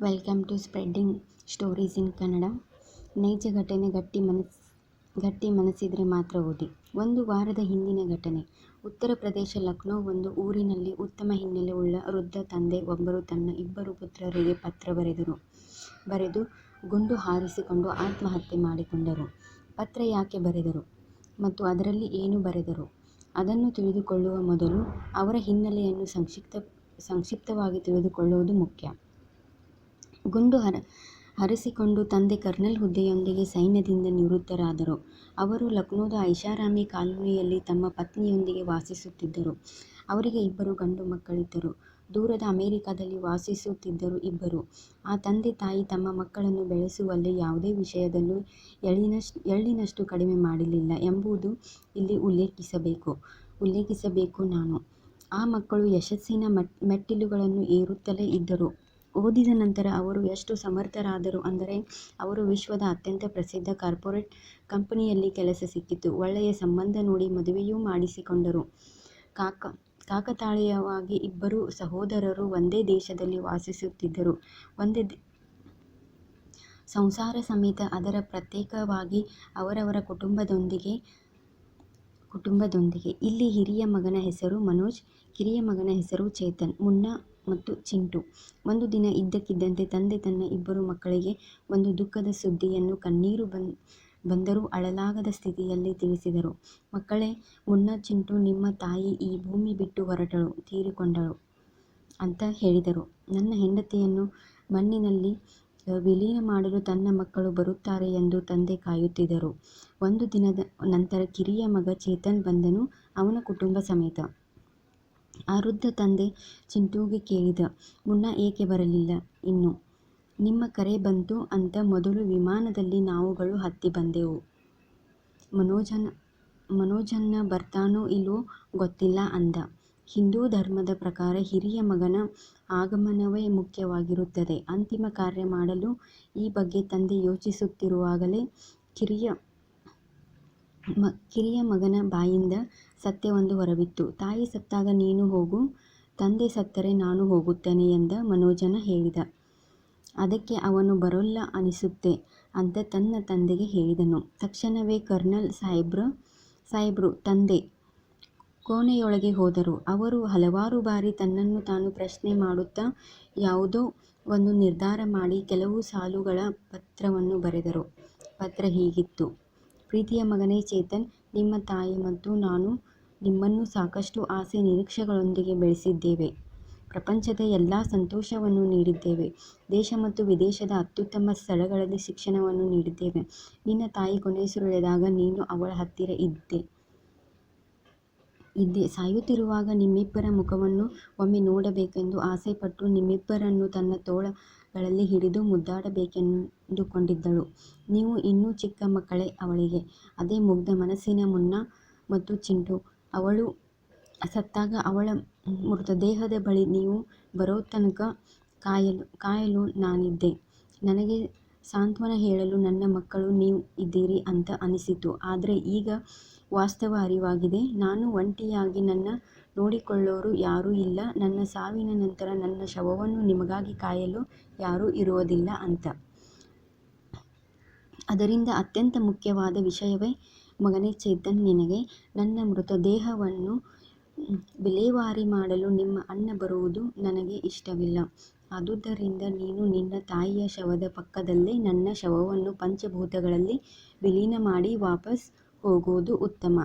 Welcome to spreading stories in Kannada ನೈಜ ಘಟನೆ ಗಟ್ಟಿ ಮನಸ್, ಗಟ್ಟಿ ಮನಸ್ಸಿದ್ರೆ ಮಾತ್ರ ಓದಿ. ಒಂದು ವಾರದ ಹಿಂದಿನ ಘಟನೆ. ಉತ್ತರ ಪ್ರದೇಶ ಲಕ್ನೋ ಒಂದು ಊರಿನಲ್ಲಿ ಉತ್ತಮ ಹಿನ್ನೆಲೆ ಉಳ್ಳ ವೃದ್ಧ ತಂದೆ ಒಬ್ಬರು ತನ್ನ ಇಬ್ಬರು ಪುತ್ರರಿಗೆ ಪತ್ರ ಬರೆದರು. ಬರೆದು ಗುಂಡು ಹಾರಿಸಿಕೊಂಡು ಆತ್ಮಹತ್ಯೆ ಮಾಡಿಕೊಂಡರು. ಪತ್ರ ಯಾಕೆ ಬರೆದರು? ಮತ್ತು ಅದರಲ್ಲಿ ಏನು ಬರೆದರು? ಅದನ್ನು ತಿಳಿದುಕೊಳ್ಳುವ ಮೊದಲು ಅವರ ಹಿನ್ನೆಲೆಯನ್ನು ಸಂಕ್ಷಿಪ್ತ, ಸಂಕ್ಷಿಪ್ತವಾಗಿ ತಿಳಿದುಕೊಳ್ಳುವುದು ಮುಖ್ಯ. ಗುಂಡು ಹರ ಹರಿಸಿಕೊಂಡು ತಂದೆ ಕರ್ನಲ್ ಹುದ್ದೆಯೊಂದಿಗೆ ಸೈನ್ಯದಿಂದ ನಿವೃತ್ತರಾದರು. ಅವರು ಲಕ್ನೋದ ಐಷಾರಾಮಿ ಕಾಲೋನಿಯಲ್ಲಿ ತಮ್ಮ ಪತ್ನಿಯೊಂದಿಗೆ ವಾಸಿಸುತ್ತಿದ್ದರು. ಅವರಿಗೆ ಇಬ್ಬರು ಗಂಡು ಮಕ್ಕಳಿದ್ದರು. ದೂರದ ಅಮೆರಿಕದಲ್ಲಿ ವಾಸಿಸುತ್ತಿದ್ದರು ಇಬ್ಬರು. ಆ ತಂದೆ ತಾಯಿ ತಮ್ಮ ಮಕ್ಕಳನ್ನು ಬೆಳೆಸುವಲ್ಲಿ ಯಾವುದೇ ವಿಷಯದಲ್ಲೂ ಎಳ್ಳಿನಷ್ಟು ಎಳ್ಳಿನಷ್ಟು ಕಡಿಮೆ ಮಾಡಲಿಲ್ಲ ಎಂಬುದು ಇಲ್ಲಿ ಉಲ್ಲೇಖಿಸಬೇಕು ಉಲ್ಲೇಖಿಸಬೇಕು ನಾನು. ಆ ಮಕ್ಕಳು ಯಶಸ್ಸಿನ ಮೆಟ್ಟಿಲುಗಳನ್ನು ಏರುತ್ತಲೇ ಇದ್ದರು. ಓದಿದ ನಂತರ ಅವರು ಎಷ್ಟು ಸಮರ್ಥರಾದರು ಅಂದರೆ ಅವರು ವಿಶ್ವದ ಅತ್ಯಂತ ಪ್ರಸಿದ್ಧ ಕಾರ್ಪೊರೇಟ್ ಕಂಪನಿಯಲ್ಲಿ ಕೆಲಸ ಸಿಕ್ಕಿತು. ಒಳ್ಳೆಯ ಸಂಬಂಧ ನೋಡಿ ಮದುವೆಯೂ ಮಾಡಿಸಿಕೊಂಡರು. ಕಾಕ, ಕಾಕತಾಳೀಯವಾಗಿ ಇಬ್ಬರು ಸಹೋದರರು ಒಂದೇ ದೇಶದಲ್ಲಿ ವಾಸಿಸುತ್ತಿದ್ದರು. ಒಂದೇ ಸಂಸಾರ ಸಮೇತ ಅದರ ಪ್ರತ್ಯೇಕವಾಗಿ ಅವರವರ ಕುಟುಂಬದೊಂದಿಗೆ ಕುಟುಂಬದೊಂದಿಗೆ. ಇಲ್ಲಿ ಹಿರಿಯ ಮಗನ ಹೆಸರು ಮನೋಜ್, ಕಿರಿಯ ಮಗನ ಹೆಸರು ಚೇತನ್, ಮುನ್ನಾ ಮತ್ತು ಚಿಂಟು. ಒಂದು ದಿನ ಇದ್ದಕ್ಕಿದ್ದಂತೆ ತಂದೆ ತನ್ನ ಇಬ್ಬರು ಮಕ್ಕಳಿಗೆ ಒಂದು ದುಃಖದ ಸುದ್ದಿಯನ್ನು ಕಣ್ಣೀರು ಬನ್, ಬಂದರೂ ಅಳಲಾಗದ ಸ್ಥಿತಿಯಲ್ಲಿ ತಿಳಿಸಿದರು. ಮಕ್ಕಳೇ, ಮುನ್ನ ಚಿಂಟು ನಿಮ್ಮ ತಾಯಿ ಈ ಭೂಮಿ ಬಿಟ್ಟು ಹೊರಟಳು, ತೀರಿಕೊಂಡಳು ಅಂತ ಹೇಳಿದರು. ನನ್ನ ಹೆಂಡತಿಯನ್ನು ಮಣ್ಣಿನಲ್ಲಿ ವಿಲೀನ ಮಾಡಲು ತನ್ನ ಮಕ್ಕಳು ಬರುತ್ತಾರೆ ಎಂದು ತಂದೆ ಕಾಯುತ್ತಿದ್ದರು. ಒಂದು ದಿನದ ನಂತರ ಕಿರಿಯ ಮಗ ಚೇತನ್ ಬಂದನು, ಅವನ ಕುಟುಂಬ ಸಮೇತ. ಆ ವೃದ್ಧ ತಂದೆ ಚಿಂಟುಗೆ ಕೇಳಿದ, ಮುನ್ನ ಏಕೆ ಬರಲಿಲ್ಲ? ಇನ್ನು ನಿಮ್ಮ ಕರೆ ಬಂತು ಅಂತ ಮೊದಲು ವಿಮಾನದಲ್ಲಿ ನಾವುಗಳು ಹತ್ತಿ ಬಂದೆವು. ಮನೋಜನ, ಮನೋಜನ್ನ ಬರ್ತಾನೋ ಇಲ್ವೋ ಗೊತ್ತಿಲ್ಲ ಅಂದ. ಹಿಂದೂ ಧರ್ಮದ ಪ್ರಕಾರ ಹಿರಿಯ ಮಗನ ಆಗಮನವೇ ಮುಖ್ಯವಾಗಿರುತ್ತದೆ. ಅಂತಿಮ ಕಾರ್ಯ ಮಾಡಲು ಈ ಬಗ್ಗೆ ತಂದೆ ಯೋಚಿಸುತ್ತಿರುವಾಗಲೇ ಕಿರಿಯ ಮ, ಕಿರಿಯ ಮಗನ ಬಾಯಿಂದ ಸತ್ಯವೊಂದು ಹೊರಬಿತ್ತು. ತಾಯಿ ಸತ್ತಾಗ ನೀನು ಹೋಗು, ತಂದೆ ಸತ್ತರೆ ನಾನು ಹೋಗುತ್ತೇನೆ ಎಂದ ಮನೋಜನ ಹೇಳಿದ. ಅದಕ್ಕೆ ಅವನು ಬರೋಲ್ಲ ಅನಿಸುತ್ತೆ ಅಂತ ತನ್ನ ತಂದೆಗೆ ಹೇಳಿದನು. ತಕ್ಷಣವೇ ಕರ್ನಲ್ ಸಾಹೇಬ್ರ, ಸಾಹೇಬ್ರು, ತಂದೆ ಕೋಣೆಯೊಳಗೆ ಹೋದರು. ಅವರು ಹಲವಾರು ಬಾರಿ ತನ್ನನ್ನು ತಾನು ಪ್ರಶ್ನೆ ಮಾಡುತ್ತಾ ಯಾವುದೋ ಒಂದು ನಿರ್ಧಾರ ಮಾಡಿ ಕೆಲವು ಸಾಲುಗಳ ಪತ್ರವನ್ನು ಬರೆದರು. ಪತ್ರ ಹೀಗಿತ್ತು. ಪ್ರೀತಿಯ ಮಗನೇ ಚೇತನ್, ನಿಮ್ಮ ತಾಯಿ ಮತ್ತು ನಾನು ನಿಮ್ಮನ್ನು ಸಾಕಷ್ಟು ಆಸೆ ನಿರೀಕ್ಷೆಗಳೊಂದಿಗೆ ಬೆಳೆಸಿದ್ದೇವೆ. ಪ್ರಪಂಚದ ಎಲ್ಲ ಸಂತೋಷವನ್ನು ನೀಡಿದ್ದೇವೆ. ದೇಶ ಮತ್ತು ವಿದೇಶದ ಅತ್ಯುತ್ತಮ ಸ್ಥಳಗಳಲ್ಲಿ ಶಿಕ್ಷಣವನ್ನು ನೀಡಿದ್ದೇವೆ. ನಿನ್ನ ತಾಯಿ ಕೊನೆಯುಸಿರೆಳೆದಾಗ ನೀನು ಅವಳ ಹತ್ತಿರ ಇದ್ದೆ. ಇದ್ದೆ ಸಾಯುತ್ತಿರುವಾಗ ನಿಮ್ಮಿಬ್ಬರ ಮುಖವನ್ನು ಒಮ್ಮೆ ನೋಡಬೇಕೆಂದು ಆಸೆಪಟ್ಟು ನಿಮ್ಮಿಬ್ಬರನ್ನು ತನ್ನ ತೋಳಗಳಲ್ಲಿ ಹಿಡಿದು ಮುದ್ದಾಡಬೇಕೆಂದುಕೊಂಡಿದ್ದಳು. ನೀವು ಇನ್ನೂ ಚಿಕ್ಕ ಮಕ್ಕಳೇ ಅವಳಿಗೆ. ಅದೇ ಮುಗ್ಧ ಮನಸ್ಸಿನ ಮುನ್ನ ಮತ್ತು ಚಿಂಟು. ಅವಳು ಸತ್ತಾಗ ಅವಳ ಮೃತದೇಹದ ಬಳಿ ನೀವು ಬರೋ ತನಕ ಕಾಯಲು ಕಾಯಲು ನಾನಿದ್ದೆ. ನನಗೆ ಸಾಂತ್ವನ ಹೇಳಲು ನನ್ನ ಮಕ್ಕಳು ನೀವು ಇದ್ದೀರಿ ಅಂತ ಅನಿಸಿತು. ಆದರೆ ಈಗ ವಾಸ್ತವ ಅರಿವಾಗಿದೆ. ನಾನು ಒಂಟಿಯಾಗಿ ನನ್ನ ನೋಡಿಕೊಳ್ಳೋರು ಯಾರೂ ಇಲ್ಲ. ನನ್ನ ಸಾವಿನ ನಂತರ ನನ್ನ ಶವವನ್ನು ನಿಮಗಾಗಿ ಕಾಯಲು ಯಾರೂ ಇರುವುದಿಲ್ಲ ಅಂತ. ಅದರಿಂದ ಅತ್ಯಂತ ಮುಖ್ಯವಾದ ವಿಷಯವೇ ಮಗನೇ ಚೇತನ್ ನಿನಗೆ. ನನ್ನ ಮೃತದೇಹವನ್ನು ವಿಲೇವಾರಿ ಮಾಡಲು ನಿಮ್ಮ ಅಣ್ಣ ಬರುವುದು ನನಗೆ ಇಷ್ಟವಿಲ್ಲ. ಆದುದರಿಂದ ನೀನು ನಿನ್ನ ತಾಯಿಯ ಶವದ ಪಕ್ಕದಲ್ಲೇ ನನ್ನ ಶವವನ್ನು ಪಂಚಭೂತಗಳಲ್ಲಿ ವಿಲೀನ ಮಾಡಿ ವಾಪಸ್ ಹೋಗುವುದು ಉತ್ತಮ.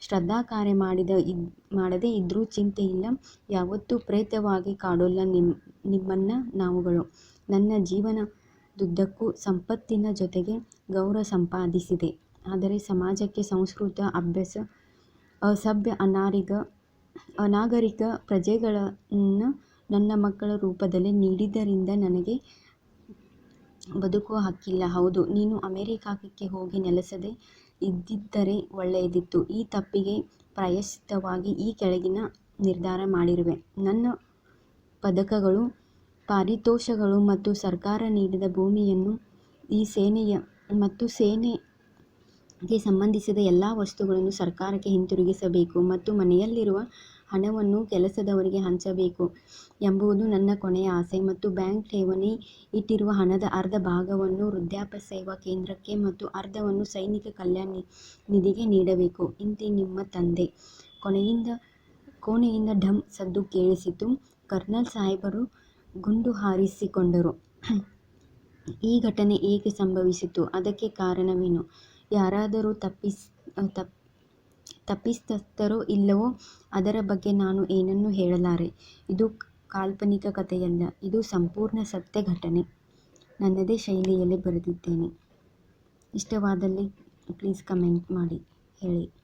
ಶ್ರದ್ಧಾಕಾರ್ಯ ಮಾಡಿದ ಇದ್, ಮಾಡದೆ ಇದ್ರೂ ಚಿಂತೆಯಿಲ್ಲ. ಯಾವತ್ತೂ ಪ್ರೇತವಾಗಿ ಕಾಡೋಲ್ಲ ನಿಮ್, ನಿಮ್ಮನ್ನ ನಾವುಗಳು. ನನ್ನ ಜೀವನದುದ್ದಕ್ಕೂ ಸಂಪತ್ತಿನ ಜೊತೆಗೆ ಗೌರವ ಸಂಪಾದಿಸಿದೆ. ಆದರೆ ಸಮಾಜಕ್ಕೆ ಸಂಸ್ಕೃತ ಅಭ್ಯಾಸ, ಅಸಭ್ಯ ಅನಾರಿಗ, ಅನಾಗರಿಕ ಪ್ರಜೆಗಳನ್ನು ನನ್ನ ಮಕ್ಕಳ ರೂಪದಲ್ಲಿ ನೀಡಿದ್ದರಿಂದ ನನಗೆ ಬದುಕುವ ಹಕ್ಕಿಲ್ಲ. ಹೌದು, ನೀನು ಅಮೆರಿಕಕ್ಕೆ ಹೋಗಿ ನೆಲೆಸದೆ ಇದ್ದಿದ್ದರೆ ಒಳ್ಳೆಯದಿತ್ತು. ಈ ತಪ್ಪಿಗೆ ಪ್ರಾಯಶ್ಚಿತ್ತವಾಗಿ ಈ ಕೆಳಗಿನ ನಿರ್ಧಾರ ಮಾಡಿರುವೆ. ನನ್ನ ಪದಕಗಳು, ಪಾರಿತೋಷಗಳು ಮತ್ತು ಸರ್ಕಾರ ನೀಡಿದ ಭೂಮಿಯನ್ನು ಈ ಸೇನೆಯ ಮತ್ತು ಸೇನೆಗೆ ಸಂಬಂಧಿಸಿದ ಎಲ್ಲ ವಸ್ತುಗಳನ್ನು ಸರ್ಕಾರಕ್ಕೆ ಹಿಂತಿರುಗಿಸಬೇಕು ಮತ್ತು ಮನೆಯಲ್ಲಿರುವ ಹಣವನ್ನು ಕೆಲಸದವರಿಗೆ ಹಂಚಬೇಕು ಎಂಬುದು ನನ್ನ ಕೊನೆಯ ಆಸೆ ಮತ್ತು ಬ್ಯಾಂಕ್ ಠೇವಣಿ ಇಟ್ಟಿರುವ ಹಣದ ಅರ್ಧ ಭಾಗವನ್ನು ವೃದ್ಧಾಪ್ಯ ಸೇವಾ ಕೇಂದ್ರಕ್ಕೆ ಮತ್ತು ಅರ್ಧವನ್ನು ಸೈನಿಕ ಕಲ್ಯಾಣ ನಿಧಿಗೆ ನೀಡಬೇಕು. ಇಂತಿ ನಿಮ್ಮ ತಂದೆ. ಕೊನೆಯಿಂದ, ಕೋಣೆಯಿಂದ ಢಮ್ ಸದ್ದು ಕೇಳಿಸಿತು. ಕರ್ನಲ್ ಸಾಹೇಬರು ಗುಂಡು ಹಾರಿಸಿಕೊಂಡರು. ಈ ಘಟನೆ ಏಕೆ ಸಂಭವಿಸಿತು? ಅದಕ್ಕೆ ಕಾರಣವೇನು? ಯಾರಾದರೂ ತಪ್ಪಿತಸ್ಥರೋ ಇಲ್ಲವೋ ಅದರ ಬಗ್ಗೆ ನಾನು ಏನನ್ನೂ ಹೇಳಲಾರೆ. ಇದು ಕಾಲ್ಪನಿಕ ಕಥೆಯಲ್ಲ. ಇದು ಸಂಪೂರ್ಣ ಸತ್ಯ ಘಟನೆ. ನನ್ನದೇ ಶೈಲಿಯಲ್ಲಿ ಬರೆದಿದ್ದೇನೆ. ಇಷ್ಟವಾದಲ್ಲಿ ಪ್ಲೀಸ್ ಕಮೆಂಟ್ ಮಾಡಿ, ಹೇಳಿ.